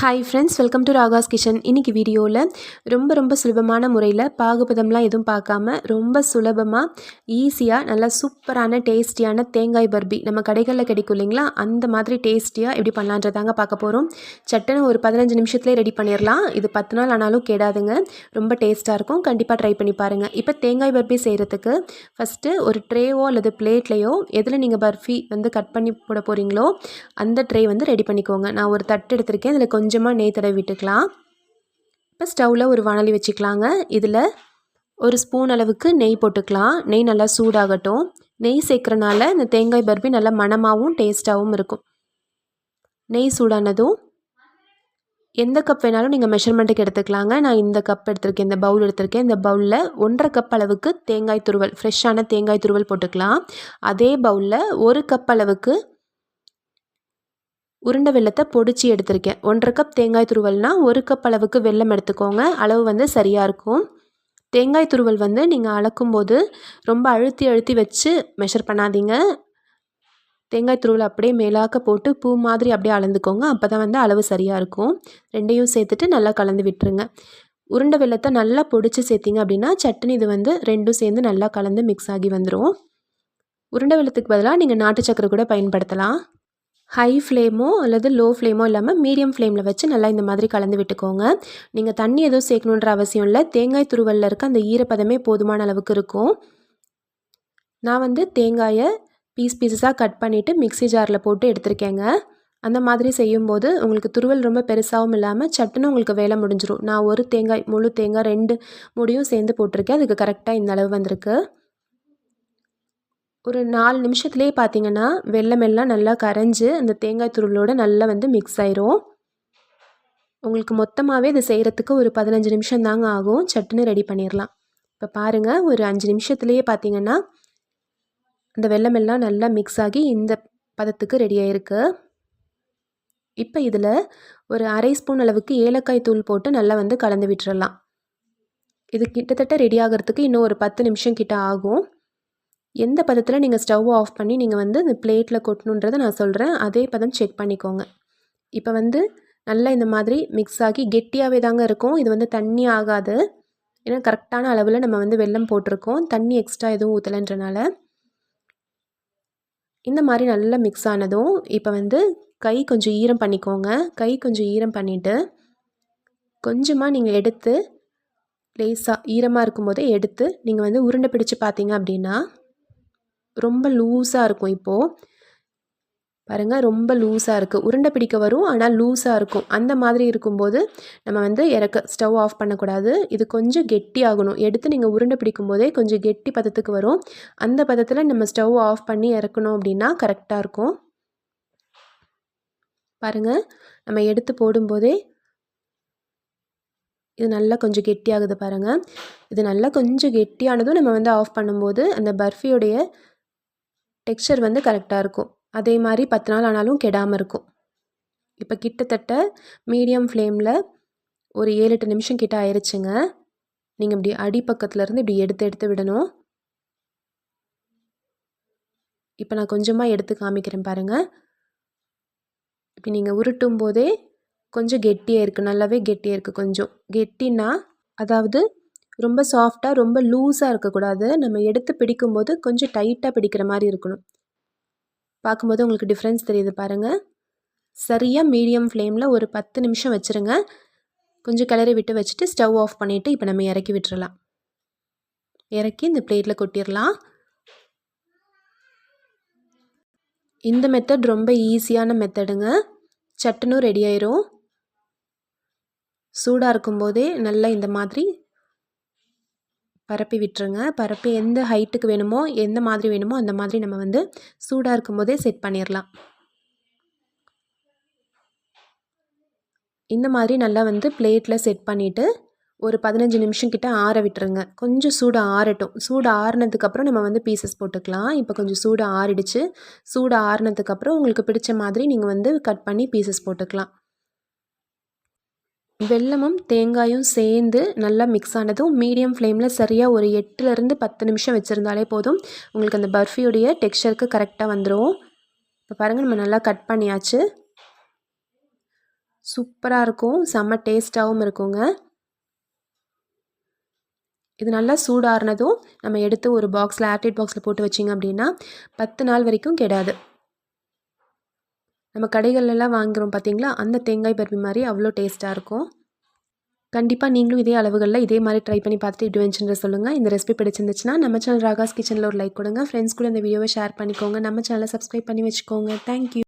Hi friends welcome to Raga's kitchen இன்றைக்கி வீடியோவில் ரொம்ப ரொம்ப சுலபமான முறையில் பாகுபதம்லாம் எதுவும் பார்க்காம ரொம்ப சுலபமாக ஈஸியாக நல்லா சூப்பரான டேஸ்டியான தேங்காய் பர்பி நம்ம கடைகளில் கிடைக்கும் இல்லைங்களா? அந்த மாதிரி டேஸ்டியாக எப்படி பண்ணலான்றதாங்க பார்க்க போகிறோம் சட்டுன்னு ஒரு பதினஞ்சு நிமிஷத்துலேயே ரெடி பண்ணிடலாம். இது பத்து நாள் ஆனாலும் கேடாதுங்க. ரொம்ப டேஸ்ட்டாக இருக்கும். கண்டிப்பாக ட்ரை பண்ணி பாருங்கள் இப்போ தேங்காய் பர்பி செய்கிறதுக்கு ஃபஸ்ட்டு ஒரு ட்ரேவோ அல்லது பிளேட்லேயோ எதில் நீங்கள் பர்ஃபி வந்து கட் பண்ணி போட போகிறீங்களோ அந்த ட்ரே வந்து ரெடி பண்ணிக்கோங்க. நான் ஒரு தட்டு எடுத்திருக்கேன். கொஞ்சம் கொஞ்சமாக நெய் தடவி விட்டுக்கலாம். இப்போ ஸ்டவ்வில் ஒரு வானலி வச்சுக்கலாங்க. இதில் ஒரு ஸ்பூன் அளவுக்கு நெய் போட்டுக்கலாம். நெய் நல்லா சூடாகட்டும். நெய் சேர்க்குறனால இந்த தேங்காய் பர்பி நல்லா மணமாகவும் டேஸ்ட்டாகவும் இருக்கும். நெய் சூடானதும் எந்த கப் வேணாலும் நீங்கள் மெஷர்மெண்ட்டுக்கு எடுத்துக்கலாங்க. நான் இந்த கப் எடுத்திருக்கேன் இந்த பவுல் எடுத்திருக்கேன். இந்த பவுலில் ஒன்றரை கப் அளவுக்கு தேங்காய் துருவல் ஃப்ரெஷ்ஷான தேங்காய் துருவல் போட்டுக்கலாம். அதே பவுலில் ஒரு கப் அளவுக்கு உருண்டை வெள்ளத்தை பொடிச்சு எடுத்திருக்கேன். ஒன்றரை கப் தேங்காய் துருவல்னால் ஒரு கப் அளவுக்கு வெள்ளம் எடுத்துக்கோங்க. அளவு வந்து சரியாக இருக்கும். தேங்காய் துருவல் வந்து நீங்கள் அளக்கும்போது ரொம்ப அழுத்தி அழுத்தி வச்சு மெஷர் பண்ணாதீங்க. தேங்காய் துருவல் அப்படியே மேலாக்க போட்டு பூ மாதிரி அப்படியே அளந்துக்கோங்க. அப்போ தான் வந்து அளவு சரியாக இருக்கும். ரெண்டையும் சேர்த்துட்டு நல்லா கலந்து விட்டுருங்க. உருண்டை வெள்ளத்தை நல்லா பொடிச்சு சேர்த்திங்க அப்படின்னா சட்னி இது வந்து ரெண்டும் சேர்ந்து நல்லா கலந்து மிக்ஸ் ஆகி வந்துடும் உருண்டை வெள்ளத்துக்கு பதிலாக நீங்கள் நாட்டு சக்கரை கூட பயன்படுத்தலாம். ஹை ஃப்ளேமோ அல்லது லோ ஃப்ளேமோ இல்லாமல் மீடியம் ஃப்ளேமில் வச்சு நல்லா இந்த மாதிரி கலந்து விட்டுக்கோங்க. நீங்கள் தண்ணி எதுவும் சேர்க்கணுன்ற அவசியம் இல்லை. தேங்காய் துருவலில் இருக்க அந்த ஈரப்பதமே போதுமான அளவுக்கு இருக்கும். நான் வந்து தேங்காயை பீஸ் பீஸஸாக கட் பண்ணிவிட்டு மிக்சி ஜாரில் போட்டு எடுத்திருக்கேங்க. அந்த மாதிரி செய்யும்போது உங்களுக்கு துருவல் ரொம்ப பெருசாகவும் இல்லாமல் சட்டுன்னு உங்களுக்கு வேலை முடிஞ்சிடும் நான் ஒரு தேங்காய் முழு தேங்காய் ரெண்டு முடியும் சேர்ந்து போட்டிருக்கேன். அதுக்கு கரெக்டாக இந்த அளவு வந்திருக்கு. ஒரு நாலு நிமிஷத்துலேயே பார்த்தீங்கன்னா வெள்ளம் எல்லாம் நல்லா கரைஞ்சி அந்த தேங்காய் துருளோடு நல்லா வந்து மிக்ஸ் ஆயிரும். உங்களுக்கு மொத்தமாகவே இது செய்கிறதுக்கு ஒரு பதினஞ்சு நிமிஷம் தாங்க ஆகும். சட்டுன்னு ரெடி பண்ணிடலாம் இப்போ பாருங்கள் ஒரு அஞ்சு நிமிஷத்துலேயே பார்த்தீங்கன்னா அந்த வெள்ளம் எல்லாம் நல்லா மிக்ஸ் ஆகி இந்த பதத்துக்கு ரெடி ஆகிருக்கு இப்போ இதில் ஒரு அரை ஸ்பூன் அளவுக்கு ஏலக்காய் தூள் போட்டு நல்லா வந்து கலந்து விட்டுறலாம் இது கிட்டத்தட்ட ரெடி ஆகிறதுக்கு இன்னும் ஒரு பத்து நிமிஷம் கிட்ட ஆகும். எந்த பதத்தில் நீங்கள் ஸ்டவ் ஆஃப் பண்ணி நீங்கள் வந்து இந்த பிளேட்டில் கொட்டணுன்றதை நான் சொல்கிறேன் அதே பதம் செக் பண்ணிக்கோங்க. இப்போ வந்து நல்லா இந்த மாதிரி மிக்ஸ் ஆகி கெட்டியாகவே தாங்க இருக்கும். இது வந்து தண்ணி ஆகாது. ஏன்னா கரெக்டான அளவில் நம்ம வந்து வெள்ளம் போட்டிருக்கோம். தண்ணி எக்ஸ்ட்ரா எதுவும் ஊற்றலைன்றனால இந்த மாதிரி நல்லா மிக்ஸ் ஆனதும் இப்போ வந்து கை கொஞ்சம் ஈரம் பண்ணிக்கோங்க. கை கொஞ்சம் ஈரம் பண்ணிவிட்டு கொஞ்சமாக நீங்கள் எடுத்து லேஸாக ஈரமாக இருக்கும்போதே எடுத்து நீங்கள் வந்து உருண்டை பிடிச்சு பார்த்தீங்க அப்படின்னா ரொம்ப லூஸாக இருக்கும் இப்போது பாருங்கள் ரொம்ப லூஸாக இருக்குது உருண்டை பிடிக்க வரும் ஆனால் லூஸாக இருக்கும். அந்த மாதிரி இருக்கும்போது நம்ம வந்து இறக்க ஸ்டவ் ஆஃப் பண்ணக்கூடாது. இது கொஞ்சம் கெட்டி ஆகணும். எடுத்து நீங்கள் உருண்டை பிடிக்கும் போதே கொஞ்சம் கெட்டி பதத்துக்கு வரும். அந்த பதத்தில் நம்ம ஸ்டவ் ஆஃப் பண்ணி இறக்கணும் அப்படின்னா கரெக்டாக இருக்கும். பாருங்கள் நம்ம எடுத்து போடும்போதே இது நல்லா கொஞ்சம் கெட்டியாகுது பாருங்கள் இது நல்லா கொஞ்சம் கெட்டியானதும் நம்ம வந்து ஆஃப் பண்ணும்போது அந்த பர்ஃபியோடைய டெக்ஸ்சர் வந்து கரெக்டாக இருக்கும். அதே மாதிரி பத்து நாள் ஆனாலும் கெடாமல் இருக்கும். இப்போ கிட்டத்தட்ட மீடியம் ஃப்ளேமில் ஒரு ஏழு எட்டு நிமிஷம் கிட்ட ஆயிடுச்சுங்க நீங்கள் இப்படி அடிப்பக்கத்துலேருந்து இப்படி எடுத்து எடுத்து விடணும். இப்போ நான் கொஞ்சமாக எடுத்து காமிக்கிறேன் பாருங்கள் இப்போ நீங்கள் உருட்டும் போதே கொஞ்சம் கெட்டியாக இருக்குது நல்லாவே கெட்டியாக இருக்குது கொஞ்சம். கெட்டினா அதாவது ரொம்ப சாஃப்டாக ரொம்ப லூஸாக இருக்கக்கூடாது. நம்ம எடுத்து பிடிக்கும்போது கொஞ்சம் டைட்டாக பிடிக்கிற மாதிரி இருக்கணும். பார்க்கும்போது உங்களுக்கு டிஃப்ரென்ஸ் தெரியுது பாருங்கள் சரியாக மீடியம் ஃப்ளேமில் ஒரு பத்து நிமிஷம் வச்சுருங்க. கொஞ்சம் கிளறி விட்டு வச்சுட்டு ஸ்டவ் ஆஃப் பண்ணிவிட்டு இப்போ நம்ம இறக்கி விட்டுறலாம். இறக்கி இந்த பிளேட்டில் கொட்டிடலாம். இந்த மெத்தட் ரொம்ப ஈஸியான மெத்தடுங்க சட்டுனும் ரெடி ஆயிரும். சூடாக இருக்கும்போதே நல்லா இந்த மாதிரி பரப்பி விட்டுருங்க. பரப்பி எந்த ஹைட்டுக்கு வேணுமோ எந்த மாதிரி வேணுமோ அந்த மாதிரி நம்ம வந்து சூடாக இருக்கும் போதே செட் பண்ணிடலாம் இந்த மாதிரி நல்லா வந்து பிளேட்டில் செட் பண்ணிவிட்டு ஒரு பதினஞ்சு நிமிஷம் கிட்ட ஆற விட்டுருங்க. கொஞ்சம் சூடு ஆறட்டும். சூடு ஆறுனதுக்கப்புறம் நம்ம வந்து பீசஸ் போட்டுக்கலாம். இப்போ கொஞ்சம் சூடு ஆறிடுச்சு. சூடு ஆறுனதுக்கப்புறம் உங்களுக்கு பிடிச்ச மாதிரி நீங்கள் வந்து கட் பண்ணி பீசஸ் போட்டுக்கலாம். வெல்லமும் தேங்காயும் சேர்ந்து நல்லா மிக்ஸ் ஆனதும் மீடியம் ஃப்ளேமில் சரியாக ஒரு எட்டுலேருந்து பத்து நிமிஷம் வச்சுருந்தாலே போதும். உங்களுக்கு அந்த பர்ஃபியுடைய டெக்ஸ்டருக்கு கரெக்டாக வந்துடும் இப்போ பாருங்கள் நம்ம நல்லா கட் பண்ணியாச்சு. சூப்பராக இருக்கும். செம்ம டேஸ்ட்டாகவும் இருக்குங்க. இது நல்லா சூடாறினதும் நம்ம எடுத்து ஒரு பாக்ஸில் ஆர்டேட் பாக்ஸில் போட்டு வச்சிங்க அப்படின்னா பத்து நாள் வரைக்கும் கெடாது. நம்ம கடைகள்லாம் வாங்குகிறோம் பார்த்தீங்களா? அந்த தேங்காய் பருப்பு மாதிரி அவ்வளோ டேஸ்ட்டாக இருக்கும். கண்டிப்பாக நீங்களும் இதே அளவுகளில் இதே மாதிரி ட்ரை பண்ணி பார்த்துட்டு இப்படி வந்துச்சுன்ற சொல்லுங்கள் இந்த ரெசிபி பிடிச்சிருந்துச்சுன்னா நம்ம சேனல் ராகாஸ் கிச்சனில் ஒரு லைக் கொடுங்க. ஃப்ரெண்ட்ஸ் கூட இந்த வீடியோவை ஷேர் பண்ணிக்கோங்க. நம்ம சேனலை சப்ஸ்கிரைப் பண்ணி வச்சுக்கோங்க. தேங்க்யூ